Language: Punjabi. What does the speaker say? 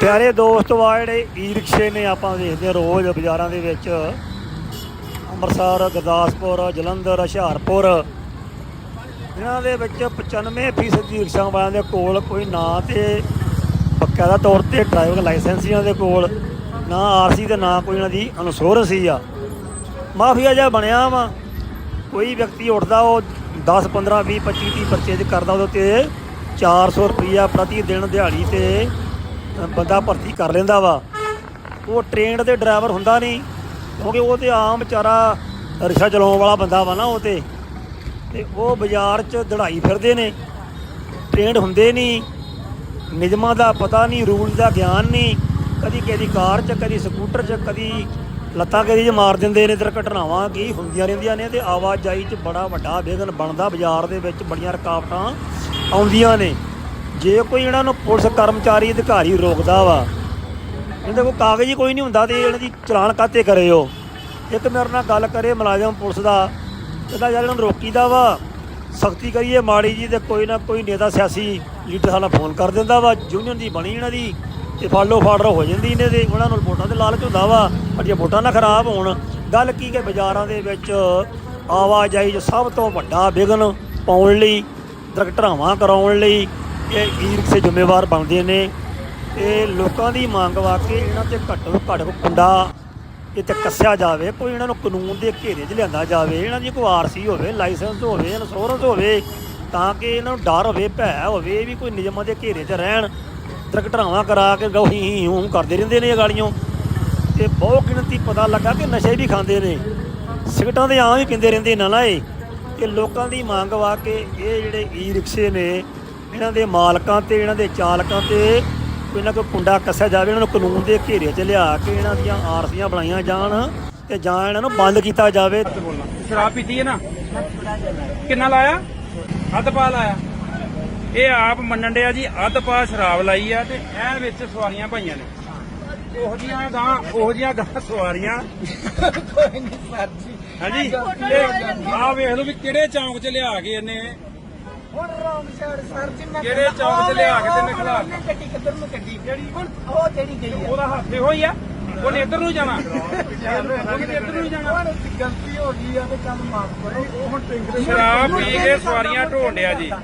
ਪਿਆਰੇ ਦੋਸਤੋ ਆ ਜਿਹੜੇ ਈ ਰਿਕਸ਼ੇ ਨੇ, ਆਪਾਂ ਦੇਖਦੇ ਹਾਂ ਰੋਜ਼ ਬਾਜ਼ਾਰਾਂ ਦੇ ਵਿੱਚ। ਅੰਮ੍ਰਿਤਸਰ, ਗੁਰਦਾਸਪੁਰ, ਜਲੰਧਰ, ਹੁਸ਼ਿਆਰਪੁਰ। ਇਹਨਾਂ ਦੇ ਵਿੱਚ 95% ਈ ਰਿਕਸ਼ਾ ਵਾਲਿਆਂ ਦੇ ਕੋਲ ਕੋਈ ਨਾ ਤੇ ਬਕਾਇਦਾ ਤੌਰ ਤੇ ਡਰਾਈਵਿੰਗ ਲਾਇਸੈਂਸ ਇਹਨਾਂ ਦੇ ਕੋਲ, ਨਾ ਆਰਸੀ ਤੇ ਨਾ ਕੋਈ ਇਹਨਾਂ ਦੀ ਇੰਸ਼ੋਰੈਂਸ ਹੀ ਆ। ਮਾਫੀਆ ਜਿਹਾ ਬਣਿਆ ਵਾ। ਕੋਈ ਵਿਅਕਤੀ ਉੱਠਦਾ, ਉਹ 10 15 20 25 30 ਪਰਚੇਜ ਕਰਦਾ ਉਹਦੇ ਤੇ 400 ਰੁਪਈਆ ਪ੍ਰਤੀ ਦਿਨ ਦਿਹਾੜੀ ਤੇ ਬੰਦਾ ਭਰਤੀ ਕਰ ਲੈਂਦਾ ਵਾ। ਉਹ ਟ੍ਰੇਨਡ ਦੇ ਡਰਾਈਵਰ ਹੁੰਦਾ ਨਹੀਂ, ਕਿਉਂਕਿ ਉਹ ਤੇ ਆਮ ਵਿਚਾਰਾ ਰਿਕਸ਼ਾ ਚਲਾਉਣ ਵਾਲਾ ਬੰਦਾ ਵਾ ਨਾ ਉਹ ਤੇ। ਤੇ ਉਹ ਬਾਜ਼ਾਰ 'ਚ ਦੜਾਈ ਫਿਰਦੇ ਨੇ ਟ੍ਰੇਨਡ ਹੁੰਦੇ ਨਹੀਂ, ਨਿਯਮਾਂ ਦਾ ਪਤਾ ਨਹੀਂ ਰੂਲ ਦਾ ਗਿਆਨ ਨਹੀਂ, ਕਦੀ ਕਿਹਦੀ ਕਾਰ 'ਚ, ਕਦੀ ਸਕੂਟਰ 'ਚ, ਕਦੀ ਲੱਤਾਂ ਕਦੀ 'ਚ ਮਾਰ ਦਿੰਦੇ ਨੇ ਤੇ ਘਟਨਾਵਾਂ ਕੀ ਹੁੰਦੀਆਂ ਰਹਿੰਦੀਆਂ ਨੇ ਤੇ ਆਵਾਜਾਈ 'ਚ ਬੜਾ ਵੱਡਾ ਵਿਘਨ ਬਣਦਾ ਬਾਜ਼ਾਰ ਦੇ ਵਿੱਚ, ਬੜੀਆਂ ਰੁਕਾਵਟਾਂ ਆਉਂਦੀਆਂ ਨੇ। ਜੇ ਕੋਈ ਇਹਨਾਂ ਨੂੰ ਪੁਲਿਸ ਕਰਮਚਾਰੀ, ਅਧਿਕਾਰੀ ਰੋਕਦਾ ਵਾ, ਇਹਦੇ ਕੋਲ ਕਾਗਜ਼ ਹੀ ਕੋਈ ਨਹੀਂ ਹੁੰਦਾ ਤੇ ਇਹਨਾਂ ਦੀ ਚਲਾਨ ਕਾਤੇ ਕਰੇ ਉਹ ਇੱਕ ਮੇਰੇ ਨਾਲ ਗੱਲ ਕਰੇ ਮੁਲਾਜ਼ਮ ਪੁਲਿਸ ਦਾ, ਕਹਿੰਦਾ ਯਾਰ ਇਹਨਾਂ ਨੂੰ ਰੋਕੀਦਾ ਵਾ, ਸਖਤੀ ਕਰੀਏ ਮਾੜੀ ਜੀ ਤੇ ਕੋਈ ਨਾ ਕੋਈ ਨੇਤਾ ਸਿਆਸੀ ਲੀਡਰ ਸਾਨੂੰ ਫੋਨ ਕਰ ਦਿੰਦਾ ਵਾ ਯੂਨੀਅਨ ਦੀ ਬਣੀ ਇਹਨਾਂ ਦੀ, ਤੇ ਫਾਲੋ ਫਾੜਰ ਹੋ ਜਾਂਦੀ ਇਹਨੇ ਤੇ, ਉਹਨਾਂ ਨੂੰ ਵੋਟਾਂ ਦੇ ਲਾਲਚ ਹੁੰਦਾ ਵਾ ਪਰ ਜੇ ਵੋਟਾਂ ਨਾ ਖਰਾਬ ਹੋਣ। ਗੱਲ ਕੀ ਕਿ ਬਾਜ਼ਾਰਾਂ ਦੇ ਵਿੱਚ ਆਵਾਜਾਈ 'ਚ ਸਭ ਤੋਂ ਵੱਡਾ ਵਿਘਨ ਪਾਉਣ ਲਈ ਦੁਰਘਟਨਾਵਾਂ ਕਰਾਉਣ ਲਈ ਇਹ ਈ ਰਿਕਸ਼ੇ ਜ਼ਿੰਮੇਵਾਰ ਬਣਦੇ ਨੇ। ਇਹ ਲੋਕਾਂ ਦੀ ਮੰਗ ਵਾ ਕਿ ਇਹਨਾਂ ਤੇ ਘੱਟੋ ਘੱਟ ਕੁੰਡਾ ਇੱਥੇ ਕੱਸਿਆ ਜਾਵੇ, ਕੋਈ ਇਹਨਾਂ ਨੂੰ ਕਾਨੂੰਨ ਦੇ ਘੇਰੇ 'ਚ ਲਿਆਂਦਾ ਜਾਵੇ, ਇਹਨਾਂ ਦੀ ਕੋਈ ਆਰਸੀ ਹੋਵੇ, ਲਾਇਸੈਂਸ ਹੋਵੇ ਇਨਸੋਰੈਂਸ ਹੋਵੇ, ਤਾਂ ਕਿ ਇਹਨਾਂ ਨੂੰ ਡਰ ਹੋਵੇ, ਭੈ ਹੋਵੇ, ਇਹ ਵੀ ਕੋਈ ਨਿਯਮਾਂ ਦੇ ਘੇਰੇ 'ਚ ਰਹਿਣ। ਦੁਰਘਟਨਾਵਾਂ ਕਰਾ ਕੇ ਗਾਉਂ ਹੀ, ਹੂੰ ਕਰਦੇ ਰਹਿੰਦੇ ਨੇ ਇਹ ਗਾਲੀਆਂ। ਤੇ ਬਹੁਤ ਗਿਣਤੀ ਪਤਾ ਲੱਗਾ ਕਿ ਨਸ਼ੇ ਵੀ ਖਾਂਦੇ ਨੇ। ਸਿਗਰਟਾਂ ਦੇ ਆਮ ਹੀ ਪੀਂਦੇ ਰਹਿੰਦੇ ਨਾ ਨਾ ਇਹ ਤੇ ਲੋਕਾਂ ਦੀ ਮੰਗ ਵਾ ਕੇ ਇਹ ਜਿਹੜੇ ਈ ਰਿਕਸ਼ੇ ਨੇ ਇਹਨਾਂ ਦੇ ਮਾਲਕਾਂ ਤੇ ਇਹਨਾਂ ਦੇ ਚਾਲਕਾਂ ਤੇ ਕੋਈ ਨਾ ਕੋਈ ਕੁੰਡਾ ਕੱਸਿਆ ਜਾਵੇ ਇਹਨਾਂ ਨੂੰ ਕਾਨੂੰਨ ਦੇ ਘੇਰੇ 'ਚ ਲਿਆ ਕੇ ਇਹਨਾਂ ਦੀਆਂ ਆਰਸੀਆਂ ਬਣਾਈਆਂ ਜਾਣ ਤੇ ਜਾਂ ਇਹਨਾਂ ਨੂੰ ਬੰਦ ਕੀਤਾ ਜਾਵੇ। ਸ਼ਰਾਬ ਪੀਤੀ ਹੈ ਨਾ? ਕਿੰਨਾ ਲਾਇਆ? ਅੱਧ ਪਾ ਲਾਇਆ। ਇਹ ਆਪ ਮੰਨਣ ਡਿਆ ਜੀ ਅੱਧ ਪਾ ਸ਼ਰਾਬ ਲਾਈ ਆ ਤੇ ਐਨ ਵਿੱਚ ਸਵਾਰੀਆਂ ਪਾਈਆਂ ਨੇ। ਉਹੋ ਜੀਆਂ ਗਾਂ ਉਹੋ ਜੀਆਂ ਗਾਂ ਸਵਾਰੀਆਂ। ਕੋਈ ਨਹੀਂ ਸਰ ਜੀ। ਹਾਂਜੀ? ਆ ਵੇਖ ਲਓ ਵੀ ਕਿਹੜੇ ਚੌਂਕ 'ਚ ਲਿਆ ਕੇ ਇਹਨੇ ਹੁਣ ਰੌਂਗ ਸਾਈਡ ਸਰ ਜੀ ਮੈਂ ਕਿਹੜੇ ਚੌਂਕ 'ਚ ਲਿਆ ਕੇ ਤੇ ਨਿਕਲਾ ਉਹਨੇ ਗੱਡੀ ਕਿੱਧਰ ਨੂੰ ਕੱਢੀ? ਕਿਹੜੀ ਹੁਣ ਉਹ ਜਿਹੜੀ ਗਈ ਆ। ਉਹਦਾ ਹੱਥ ਇਹੋ ਹੀ ਆ। ਉਹਨੇ ਇੱਧਰ ਨੂੰ ਜਾਣਾ। ਉਹਨੇ ਇੱਧਰ ਨੂੰ ਜਾਣਾ। ਹੁਣ ਗਲਤੀ ਹੋ ਗਈ ਆ ਤੇ ਚੱਲ ਮਾਫ ਕਰੋ। ਉਹ ਹੁਣ ਟਿੰਗਰੇ ਸ਼ਰਾਬ ਪੀ ਕੇ ਸਵਾਰੀਆਂ ਢੋਣ ਡਿਆ ਜੀ।